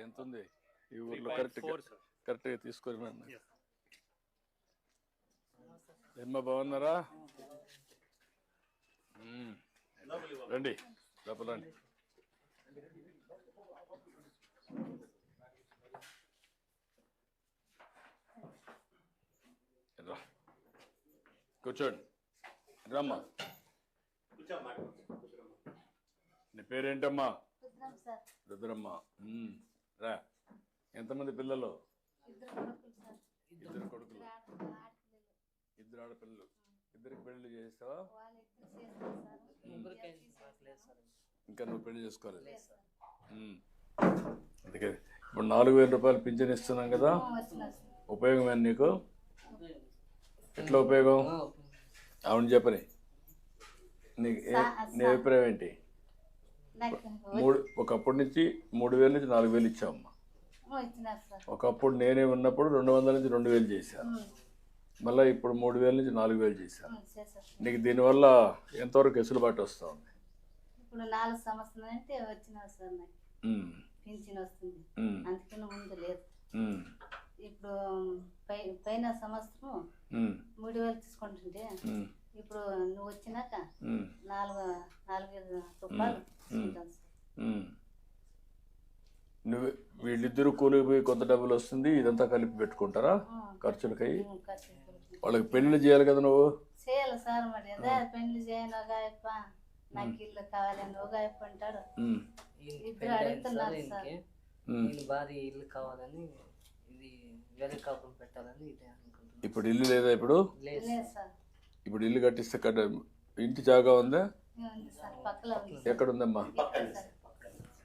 ఎంత ఉంది ఈ ఊర్లో 3.4 కరెక్ట్. కరెక్ట్గా తీసుకొని. ఏమ్మా బాగున్నారా మ్మ్. రండి లోపల రండి రా. కూర్చోండి రమ్మా నీ పేరేంటమ్మా రుద్రం సార్ రుద్రమ్మ మ్మ్. రా. ఎంతమంది పిల్లలు? ఇద్దరు కొడుకులు ఇద్దరు ఆడపిల్లలు ఇద్దరు ఆడపిల్లలు. ఇద్దరికి పెళ్ళి చేస్తావా ఇంకా నువ్వు పెళ్ళి చేసుకోలేదు. అందుకే ఇప్పుడు నాలుగు వేల రూపాయలు పింఛన్ ఇస్తున్నాం కదా. వచ్చినారు సార్. ఉపయోగం ఏంటి నీకు? ఎట్లా ఉపయోగం? అవును చెప్పని. నీ ఏ- సా- నీ అభిప్రాయం ఏంటి? నాకు మూడు ఒకప్పటి నుంచి మూడు వేల నుంచి నాలుగు వేలు ఇచ్చామమ్మా ఒకప్పుడు నేనే ఉన్నప్పుడు రెండు వందల నుంచి రెండు వేలు చేశాను మళ్ళీ ఇప్పుడు మూడు వేల నుంచి నాలుగు వేలు చేశాను నీకు దీనివల్ల ఎంతవరకు వెసులుబాటు వస్తుంది? ఇప్పుడు నాలుగు సంవత్సరాలు అంటే వచ్చినారు సార్ నాకు. మ్మ్. పింఛన్ వస్తుంది. మ్మ్. అందుకని ముందు లేదు. ఇప్పుడు పై పైన సంవత్సరం. మూడు వేలు తీసుకుంటుంటే. ఇప్పుడు నువ్వు వచ్చినాక. నాలుగు నాలుగు వేల రూపాయలు తీసుకుంటాను సార్. మ్మ్. నువ్వు వీళ్ళిద్దరూ కూలికి పోయి కొంత డబ్బులు వస్తుంది ఇదంతా కలిపి పెట్టుకుంటారా? ఖర్చులకై. వాళ్ళకి పెళ్ళి చేయాలి కదా నువ్వు? చేయాలి సార్ మరి. అదే పెళ్ళి చేయను అయ్యప్ప నాకు ఇల్లు కావాలని అంటాడు. ఇద్దరు అడుగుతున్నారు సార్. భారీ ఇల్లు కావాలని ఇది వేరే పెట్టాలని ఇదే అనుకుంటున్నాను. ఇప్పుడు ఇల్లు లేదా ఇప్పుడు? లేదు లేదు సార్. ఇప్పుడు ఇల్లు కట్టిస్తే కట్ట ఇంటి జాగా ఉందా? ఉంది సార్ పక్కలో ఉంది సార్. ఎక్కడ ఉందమ్మా.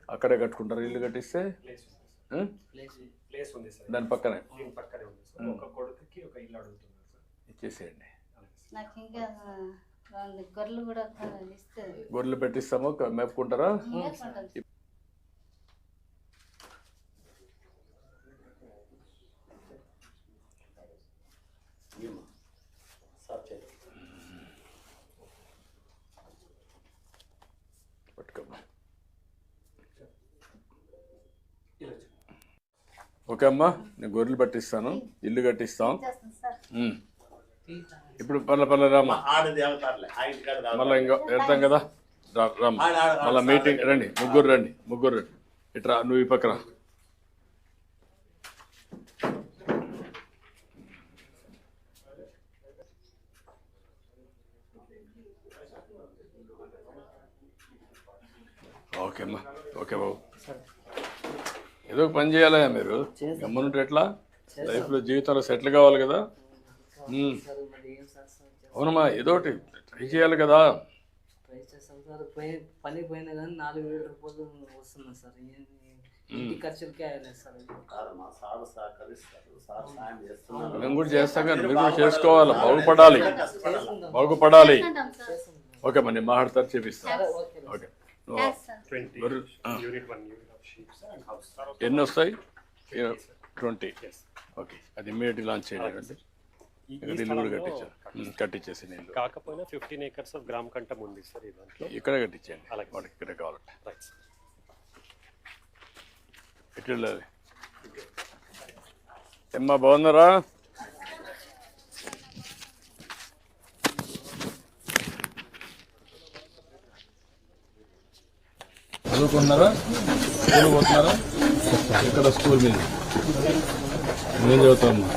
అక్కడే కట్టుకుంటారు ఇల్లు కట్టిస్తే? ప్లేస్ ఉంది సార్. మ్మ్? ప్లేస్ ప్లేస్ ఉంది సార్. దాని పక్కనే? దీని పక్కనే ఉంది సార్ ఒక కొడుకుకి ఒక ఇల్లు అడుగుతున్నారు సార్ ఇచ్చేసేయండి అలాగే సార్. నాకు ఇంకా ఆ, రెండు గొర్రెలు కూడా కొ- ఇస్తే గొర్రెలు పెట్టిస్తామో క- మేపుకుంటారా మేపుకుంటాను సార్. పట్టుకోమ్మా ఇలా వచ్చి. ఓకే అమ్మా నేను గొర్రెలు పట్టిస్తాను ఇల్లు కట్టిస్తాం. ఇప్పుడు పర్ల పర్ల ఆ ఇంటికాడ తాగుతారు. మళ్ళీ ఇంకా వెళ్తాం కదా? రా ఆడ మళ్ళీ మీటింగ్. రండి ముగ్గురు రండి ముగ్గురు రండి. ఇట్రా నువ్వు ఈ పక్కన ఓకే అమ్మా ఓకే బాబు. ఏదో పని చేయాలా మీరు? గమ్మనుంటే ఎట్లా? లైఫ్లో జీవితంలో సెటిల్ కావాలి కదా? అవునమ్మా ఏదో ఒకటి ట్రై చేయాలి కదా. పని పోయినా కానీ నాలుగు వేల రూపాయలు వస్తున్నాయి సార్. మేము. కూడా చేస్తాం కానీ మీరు కూడా చేసుకోవాలి? బాగుపడాలి. బాగుపడాలి. ఓకే మరి నేను మాట్లాడతాను చేపిస్తాను ఓకే. ఓకే నువ్వు థాంక్స్ సార్ 20 గొర్రెలు, ఆ. Unit one unit of sheep sir and house ఎన్ని వస్తాయి ట్వంటీ ఓకే అది ఇమ్మీడియట్లీ లాంచ్ ఇల్లు కూడా ఉమ్, కట్టించేసి ఇల్లు కాకపోయినా ఫిఫ్టీన్ ఏకర్స్ ఆఫ్ గ్రామ్ ఉంది సార్ ఇక్కడే కట్టించండి అలాగే. వాడికి ఇక్కడే కావాలంటే రైట్ వెళ్ళాలి? ఎమ్మా బాగున్నారా? చదువుకుంటున్నారా? స్కూల్ పోతున్నారా? ఇక్కడ స్కూల్ మీద? నేను చదువుతామ్మా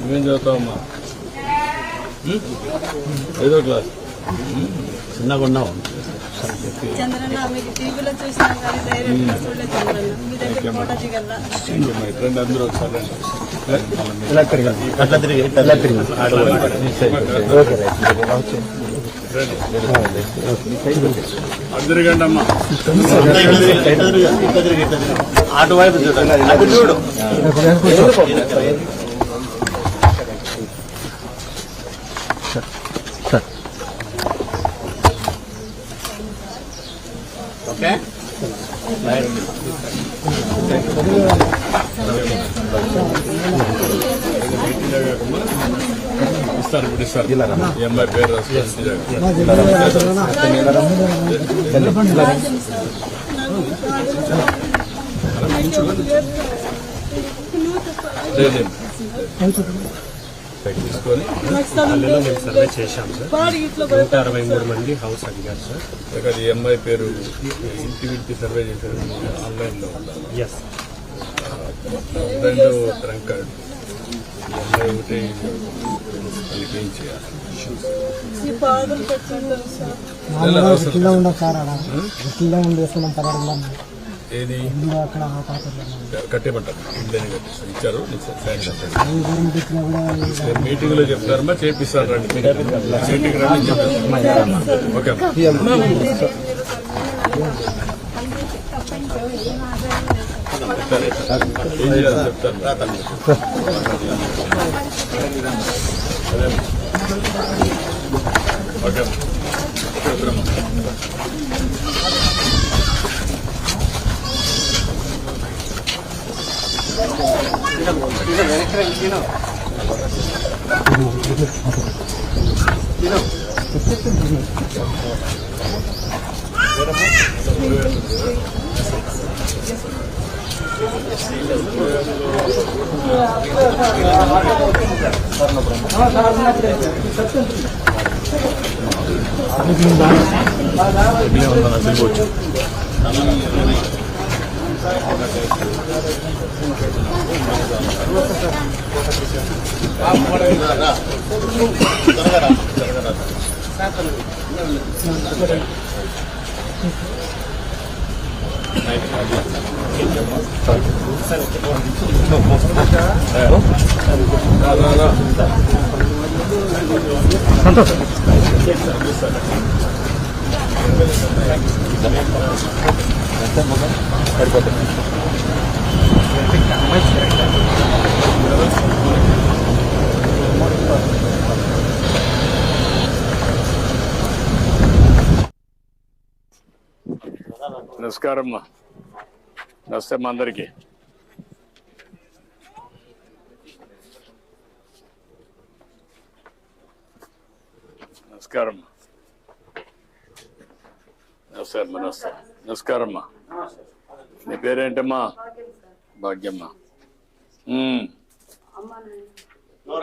నువ్వేం చదువుతావమ్మా? ఐదో క్లాస్? చిన్నగా ఉన్నావు. ఫ్రెండ్ అందరూ ఒకసారి అట్లా తిరిగి అట్లా తిరిగి. అందరు అటువైపు చూడండి అటు చూడు ఓకే? ఈ ఇస్తారు ఇప్పుడు ఇస్తారు ఈ అమ్మాయి పేరు తీసుకొని సర్వే చేశాం సార్ నూట అరవై మూడు మంది హౌస్ అడిగారు సార్ ఇక్కడ ఈ అమ్మాయి పేరు ఇంటి ఇంటి సర్వే చేశారు ఆన్లైన్లో ఉండాలి ఎస్ రెండు ట్రంక్ కార్డు అమ్మాయి ఒకటి ఏం చేయాలి పాదలు పెట్టుకుంటాను సార్ సార్ అక్కడ ఉండి వేసుకున్నాం పర్వాలేదు ఏది కట్టేమంటారు ఇంట్లోనే కట్టేస్తారు ఇచ్చారు మీటింగ్లో చెప్తారమ్మా చేపిస్తారు రండి మీటింగ్ రండి ఓకే Yes, sir. ఇడ్లీ ఉందా తిరుగువచ్చు నమస్కారం నమస్తే మా అందరికి. నమస్కారం. నమస్తే అమ్మా నమస్తే. నమస్కారం అమ్మా నీ పేరేంటమ్మా? భాగ్యమ్మ. ఉమ్, నువ్వు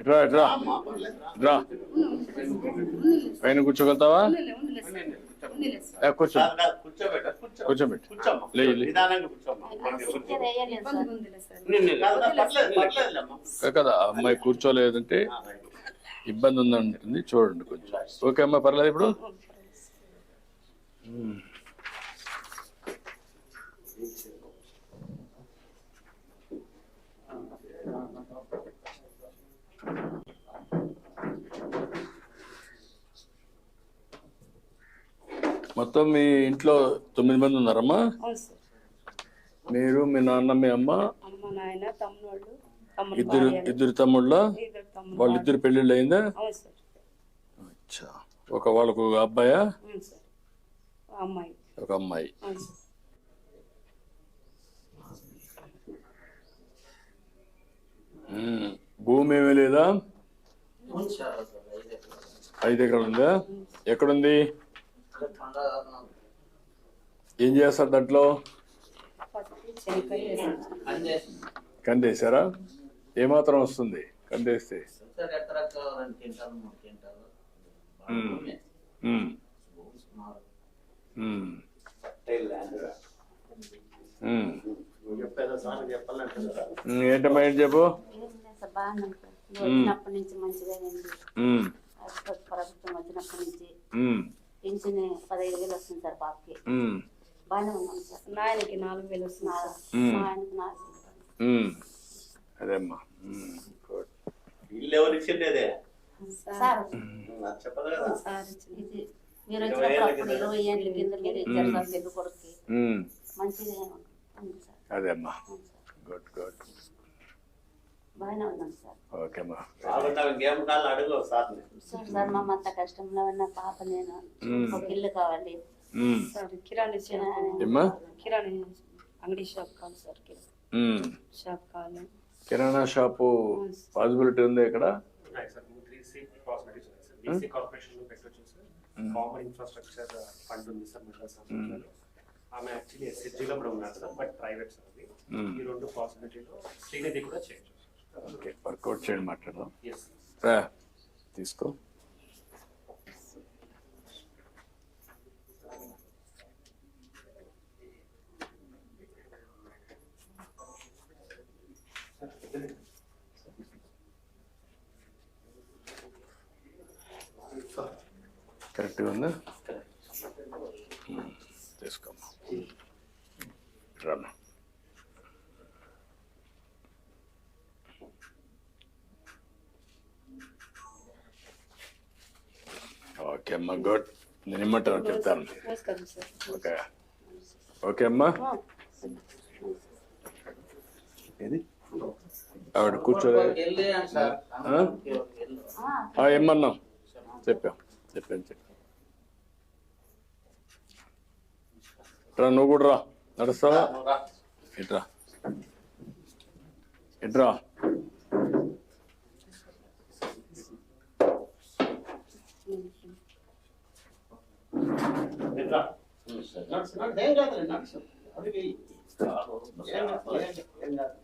ఇట్రా ఇట్రా. రా. ఇట్రా. పైన కూర్చోగలుగుతావా? కూర్చో. కాదు, కూర్చోబెట్ట కూర్చోబెట్టు. అమ్మాయి కూర్చోలేదంటే ఇబ్బంది ఉందంటుంది. చూడండి కొంచెం. ఓకే అమ్మా పర్లేదు ఇప్పుడు. మొత్తం మీ ఇంట్లో తొమ్మిది మంది ఉన్నారమ్మా? అవును సార్. మీరు మీ నాన్న మీ అమ్మ? ఇద్దరు ఇద్దరు తమ్ముళ్ళ? వాళ్ళిద్దరు పెళ్ళిళ్ళు అయిందా? అవును సార్. అచ్చా. ఒక వాళ్ళకు ఒక అబ్బాయా? అవును సార్. అమ్మాయి. ఒక అమ్మాయి. భూమి ఏమీ లేదా? ఐదు ఎకరాలు. ఉందా? ఎక్కడుంది? ఏం చేస్తారు దాంట్లో పత్తి కందేశారా ఏమాత్రం వస్తుంది కందేస్తే ఏంటమ్మా ఏంటి చెప్పు వచ్చినప్పటి నుంచి మంచిగా ప్రభుత్వం వచ్చినప్పటి నుంచి పింఛన్ పదహైదు వేలు వస్తుంది సార్ పాపకి. బాగానే ఉన్నాం సార్. నాయనకి నాలుగు వేలు వస్తుంది సార్. మా ఆయనకి నాలుగు. అదేమ్మా. ఇల్లు ఎవరు ఇచ్చిండేదే సార్. నాకు చెప్పదు కదా. సార్ ఇచ్చింది. ఇది మీరు వచ్చినప్పుడు అప్పుడు ఇరవై ఏళ్ళ కింద మీరు ఇచ్చారు సార్ పెద్ద కొడుకు. మంచిగా సార్. అదేమ్మా. సార్. Good good. బాగానే ఉన్నాం సార్. ఓకేమ్మా అడుగు సార్ సార్ మా అంత కష్టంలో ఉన్న పాప నేను ఒక ఇల్లు కావాలి. సార్ కిరాణా షాప్ ఏమ్మా? కిరాణా అంగడి షాప్ కావాలి సార్. షాప్ కావాలి. కిరాణా షాపు పాసిబిలిటీ ఉంది ఇక్కడ? Sir sir sir common infrastructure fund ఉంది సార్ ఆమె యాక్చువల్లీ ఎస్హెచ్జిలో కూడా ఉన్నారు కదా బట్ ప్రైవేట్ సార్ అది. ఈ రెండు పాసిబిలిటీలో శ్రీనిధి కూడా చేయొచ్చు ఓకే వర్కౌట్ చేయండి మాట్లాడదాం. రా, తీసుకో. కరెక్ట్గా ఉందా? తీసుకోమ్మా రామ్మా ఓకే అమ్మా గుడ్ నేను ఇమ్మంటాను చెప్తాను. నమస్కారం సార్ ఓకే. ఓకే అమ్మా. ఏది? ఆవిడ కూర్చోలే ఏమన్నాం చెప్పాం. చెప్పాను చెప్పాం. నువ్వు కూడా రా. నడుస్తావా? ఇట్రా ఇట్రా ఏం కాదు నడుచు అది వెయ్యి. ఏం కాదు, ఏం కాదు.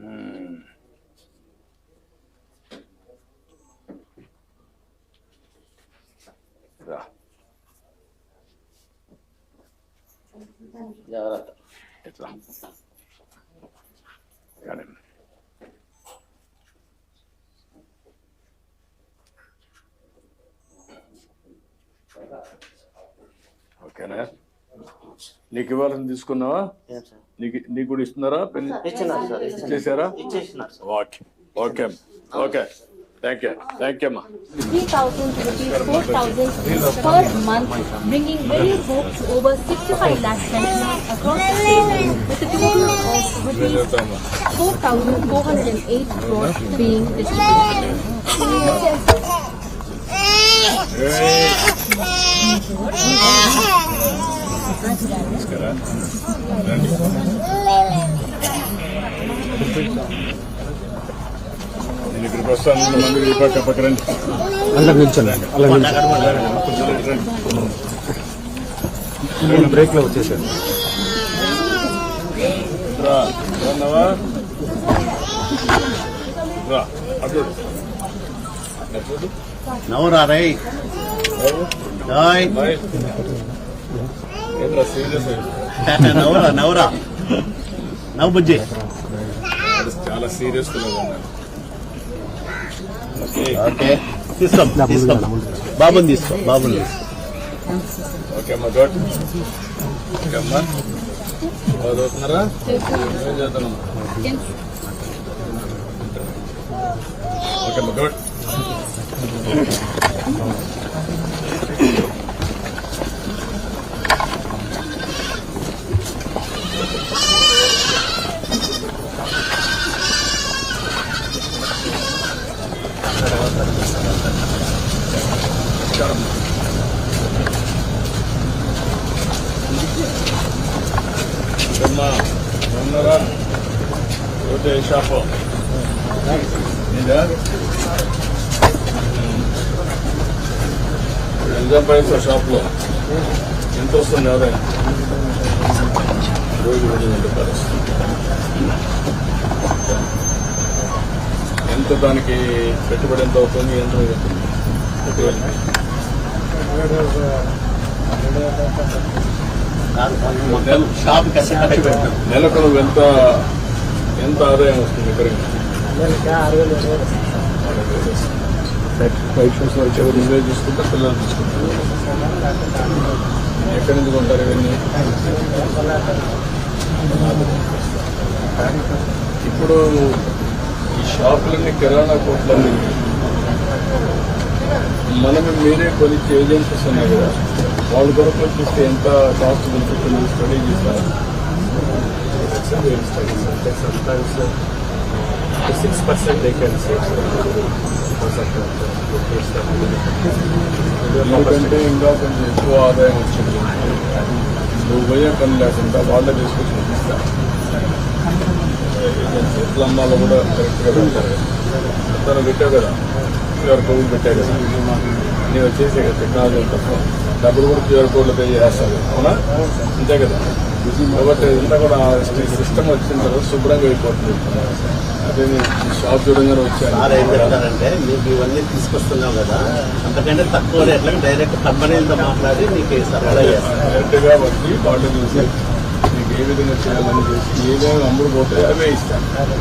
మ్మ్. రా జాగ్రత్త ఇట్లా కానీ ఓకేనా నీకు ఇవ్వాలని తీసుకున్నావా నీకు నీకు కూడా ఇస్తున్నారా pen. ఇచ్చేసారా okay okay okay thank you thank you అమ్మా 3,000 rupees, 4,000 per month, bringing very hope to over 65 lakh pensioners across the state, with a total of rupees 4,408 crores being distributed. నేను ఇక్కడికి మంది పక్క పక్క రండి అలా నిల్చోండి అలా నిల్చోండి బ్రేక్లో వచ్చేసాను రా రాన్నావా రా అటు నవ్వురా రై నవ్వురా నవ్వురా నవ్వు బుజ్జి. చాలా సీరియస్ ఓకే ఓకే. తీసుకో తీసుకో. బాబుని తీసుకో బాబుని తీసుకో. ఓకే అమ్మా గుడ్ ఓకే అమ్మా. చదువుతున్నారా? ఏం ఓకే అమ్మా గుడ్ అమ్మా ఉన్నారా ఓకే షాప్ పైసా షాప్లో ఎంత వస్తుంది ఆదాయం రోజు రెండు వందల రూపాయలు ఎంత దానికి పెట్టుబడి ఎంత అవుతుంది? ఎంత అవుతుంది? నెలకు నువ్వు ఎంత ఎంత ఆదాయం వస్తుంది? ఇక్కడికి? వైట్ షూస్ వచ్చే నువ్వే చూసుకుంటా పిల్లలు తీసుకుంటారు ఎక్కడి నుంచి కొంటారు ఇవన్నీ? ఇప్పుడు ఈ షాపులన్నీ కిరాణా కొట్లన్నీ మనమే మీరే కొన్ని ఏజెన్సీస్ ఉన్నాయి కదా. వాళ్ళ కొరకు చూస్తే ఎంత కాస్ట్ బెనిఫిట్ స్టడీ చేస్తారు. కెన్ సేవ్ ఎందుకంటే ఇంకా కొంచెం ఎక్కువ ఆదాయం వచ్చింది నువ్వు పోయే పని లేకుండా వాళ్ళే తీసుకొచ్చి ఎట్లా అమ్మాలో కూడా కరెక్ట్గా పెట్టారు తను పెట్టావు కదా క్యూఆర్ కోడ్ పెట్టావు కదా నేను వచ్చేసి టెక్నాలజీ తప్ప డబ్బులు కూడా క్యూఆర్ కోడ్లో పే చేస్తారు అవునా అంతే కదా కాబట్టి ఇదంతా కూడా సిస్టమ్ వచ్చిన తర్వాత శుభ్రంగా అయిపోతుంది. అదే షాప్ చూడంగానే వచ్చాను. ఏం చెప్తారంటే మీకు ఇవన్నీ తీసుకొస్తున్నాం కదా అంతకంటే తక్కువ రేట్లకు డైరెక్ట్ కంపెనీలతో మాట్లాడి మీకు సరఫరా డైరెక్ట్గా వచ్చి బాటిల్ చూసి మీకు ఏ విధంగా చేయాలని చేసి ఏమేమి అమ్ముడు పోతాయి అవే ఇస్తాను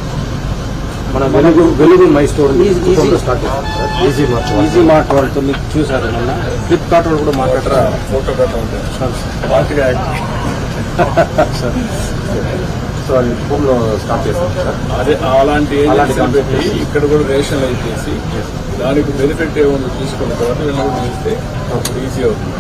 మన Velugu Velugu my store start easy mart easy mart వాళ్ళతో మీకు చూసారు మొన్న? ఫ్లిప్కార్ట్ వాళ్ళు కూడా మాట్లాడరా ఫోటో కట్ట పార్టీగా సో అది హోమ్లో స్టార్ట్ చేస్తాం సార్ అదే అలాంటి పెట్టి ఇక్కడ కూడా రేషన్ చేసి దానికి బెనిఫిట్ ఏమైనా తీసుకున్న తర్వాత వీళ్ళు కూడా చేస్తే అప్పుడు ఈజీ అవుతుంది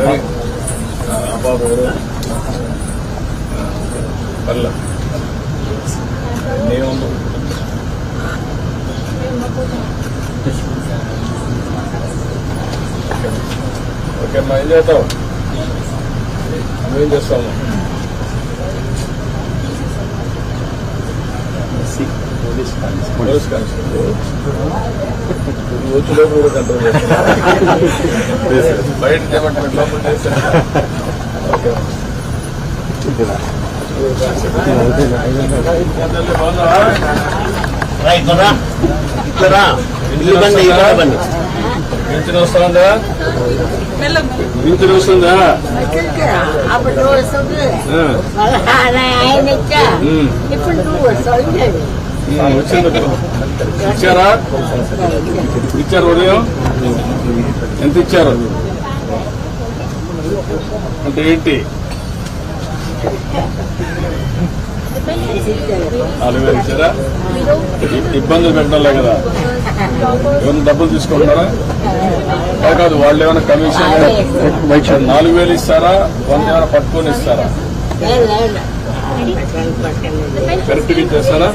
మీ పాప ఎవరు? ఓకే అమ్మా ఏం చేస్తావు? నువ్వేం చేస్తావు? Police constable. వచ్చేలోపు కూడా కంట్రోల్ చేస్తాను బయట ఇక్కడ పింఛన్ వస్తుందా పింఛన్ వస్తుందా ఇచ్చారా? ఇచ్చారు ఉదయం? ఎంత ఇచ్చారు? అంటే ఏంటి? నాలుగు వేలు ఇచ్చారా? ఇ- ఇబ్బందులు పెట్టడంలే కదా. ఏమైనా డబ్బులు తీసుకుంటారా కాదు, కాదు వాళ్ళు ఏమైనా కమిషన్ నాలుగు వేలు ఇస్తారా? వంద ఏమైనా పట్టుకొని ఇస్తారా? కరెక్ట్గా ఇచ్చేస్తారా?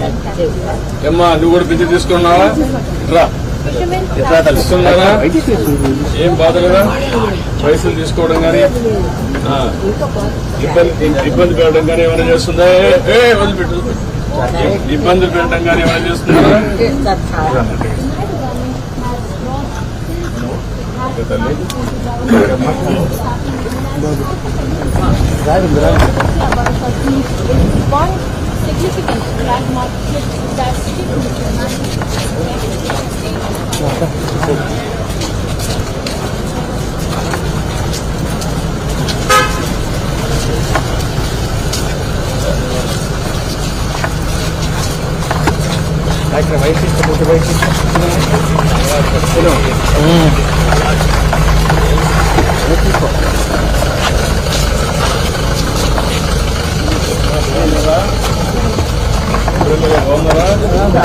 ఏమ్మా నువ్వు కూడా పింఛన్ తీసుకున్నావా? రా. ఎట్లా తెలుస్తున్నారా ఏం బాధ కదా పైసలు తీసుకోవడం కానీ ఆ, ఇబ్బంది ఇబ్బంది పెట్టడం కానీ ఏమైనా చేస్తుందా? ఏ, ఏ వదిలిపెట్టు. వదిలిపెట్టు. ఇబ్బందులు పెట్టడం కానీ ఏమైనా చేస్తున్నారా ఓకే తల్లి One significant landmark shift that ఎంతరా నువ్వు ఏం చదువుతున్నావు ఏంటమ్మా ఏం చదువుతావు ఏం చదువుతావు తెలుగు రాదా? తెలుగు రాదా?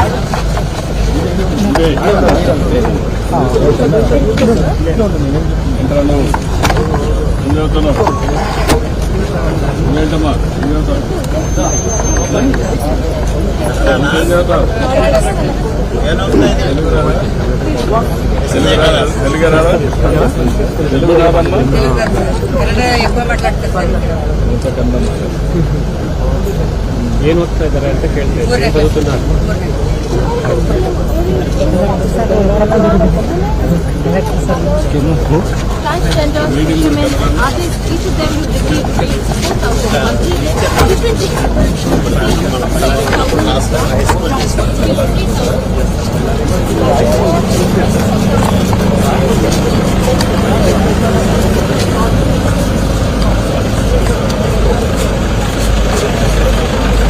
తెలుగు రాదా? తెలుగు రాదమ్మా ఇంత కన్నమ్మా. ಏನು ಓದ್ತಾ ಇದ್ದಾರೆ ಅಂತ ಕೇಳ್ತಾರೆ Excuse me, who? Such genders, women, artists, each of them will receive 4,000 monthly, different Thank you.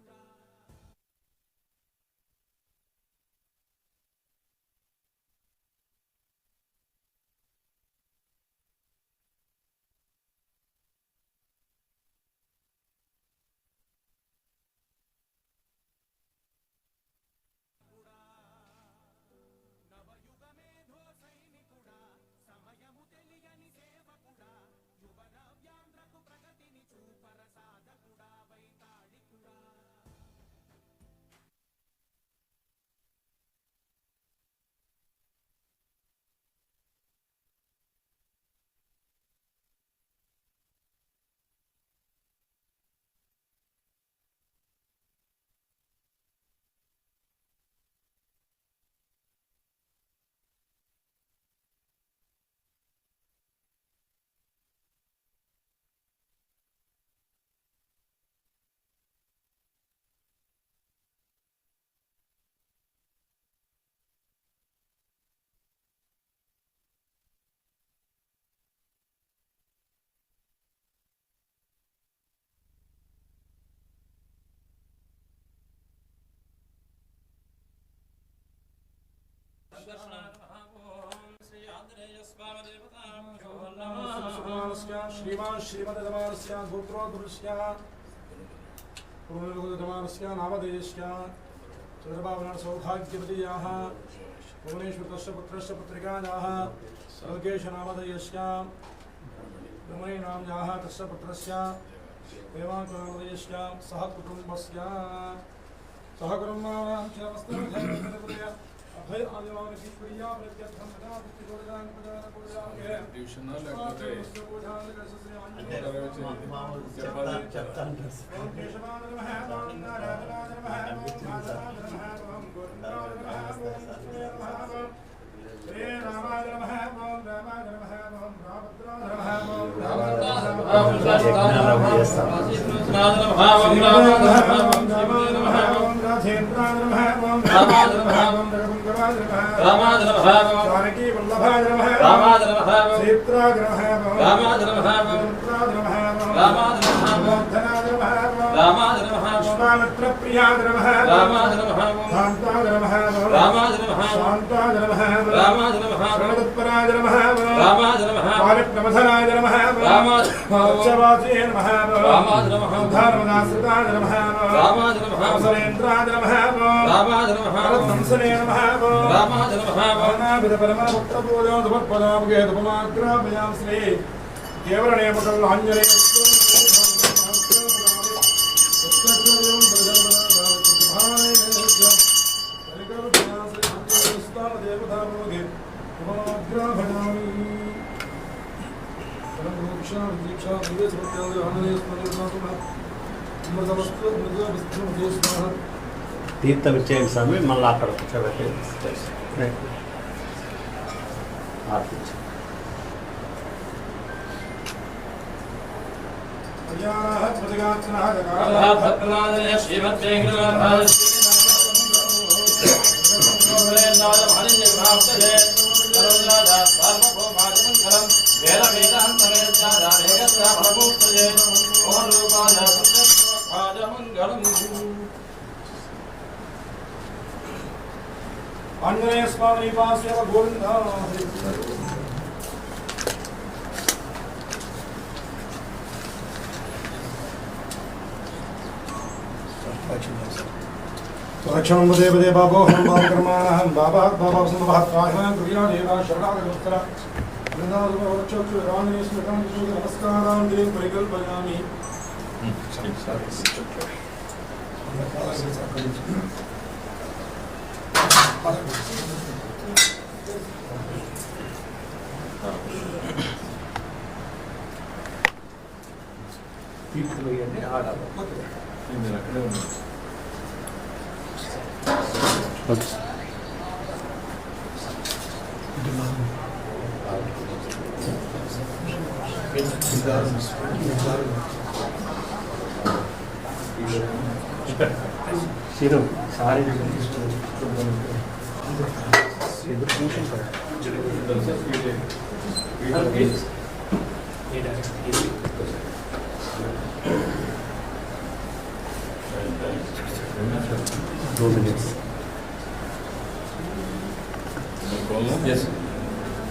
श्रीमान् श्रीमदधमानस्य गोत्रोद्भृश्य पुरोनिर्गोदधमानस्य नामधेयस्य चन्द्रबाबुनाथसौभाग्यवतीयाः भुवनेश्वरस्य पुत्रस्य पुत्रिकायाः नाम ब्रह्मणीनाम्न्याः तस्य पुत्रस्य देवाङ्कनामधेयस्य सह कुटुम्बस्य सह कुटुम्बानां च वस्त्रं ట్యూషన్ లేకపోతే శ్రీ రామాయ నమః ఓం రామాయ నమః ఓం రామద్రాయ నమః ఓం రామద్రాయ నమః ఓం రామద్రాయ నమః ఓం రామద్రాయ నమః ఓం రామద్రాయ నమః ఓం రామాద్రమ రామాద్రమ రామాద్రమ రామాద్రమ अभय आदिवान की प्रिया प्रत्यर्थम सदा विष्णुवर्धन प्रदान पूजाके ట్యూషన్ లేకపోతే అంటే మామూలు చెప్తాను చెప్తాను శ్రీ దేవరణేమకల్ ఆంజనేయ తీర్థం ఇచ్చేయండి స్వామి మళ్ళీ అక్కడ కూర్చోబెట్టి सर्वाप्तये सर्वदा सर्वभूमादिमङ्गलं वेदमेदहन्तमेच्छादा वेगस्य प्रभूप्तये ओम रूपाय पुण्यस्वादमङ्गलम् अन्वय स्वामी वासेव गोविन्द Thank you. रक्षणं वदेव देवाभो हं भावकर्माणहं भावात् भावासम्भवात् प्राहिणं कृपया देवा शरणागतोत्तर नमस्काराञ्जलिं परिकल्पयामि। తీర్చులో ఇవన్నీ ఆడాలి ఓకే సిరు Thank you. two minutes. Yes.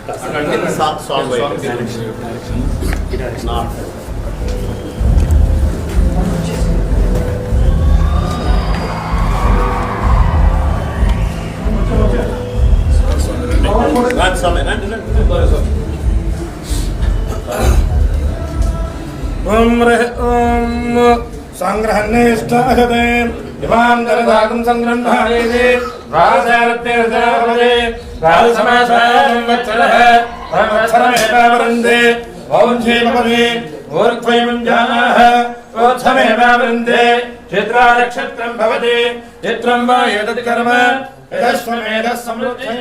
Continue the song, song way. Direction. Not. Run some, run, run, run, run. ओम रह ओम संग्रहण निष्ठा ఇమాం దరదాగం సంగ్రహణాయేదే రాజారత్యర్దావదే రాజసమాసారం వత్సరః వత్సరమేవావరందే ఓం జీవపదే ఊర్ధ్వైమంజానాః ఓత్సమేవావరందే చిత్రా భవతి చిత్రం వా ఏతత్ కర్మ యదస్వమేధः సమృద్ధి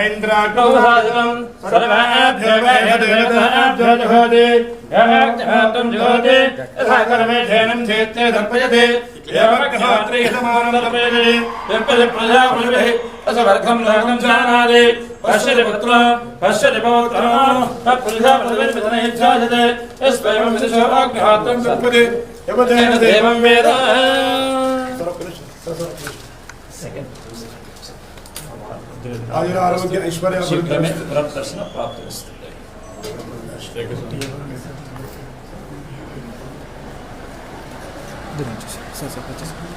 ఐంద్రాగ్రౌహాదనం సర్వాభ్యవయదేవతాభ్యో జహోతి జ్యోతి జహోతి యథా కర్మేధేనం చేత్తే దర్పయతే प्रजापतिभिः असमर्थं नागं जानाति पश्यति पुत्रं पश्यति पौत्रं प्रजापतिभिर्विधनयच्छायते यस्वैवं विदुषाग्निहात्रं सत्पति देवं वेद आयुरारोग्य ऐश्वर्य दर्शन प्राप्तमस्ति durante o licença de.